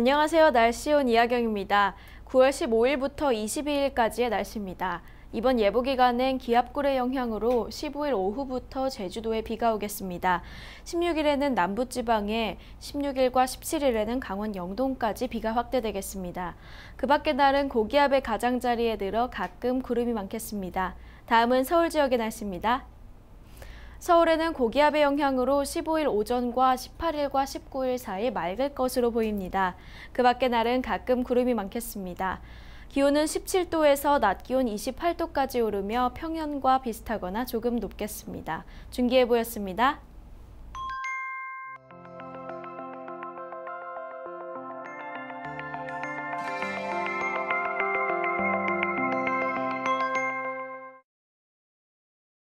안녕하세요. 날씨온 이하경입니다. 9월 15일부터 22일까지의 날씨입니다. 이번 예보 기간엔 기압골의 영향으로 15일 오후부터 제주도에 비가 오겠습니다. 16일에는 남부지방에, 16일과 17일에는 강원 영동까지 비가 확대되겠습니다. 그 밖의 날은 고기압의 가장자리에 들어 가끔 구름이 많겠습니다. 다음은 서울 지역의 날씨입니다. 서울에는 고기압의 영향으로 15일 오전과 18일과 19일 사이 맑을 것으로 보입니다. 그 밖의 날은 가끔 구름이 많겠습니다. 기온은 17도에서 낮 기온 28도까지 오르며 평년과 비슷하거나 조금 높겠습니다. 중기예보였습니다.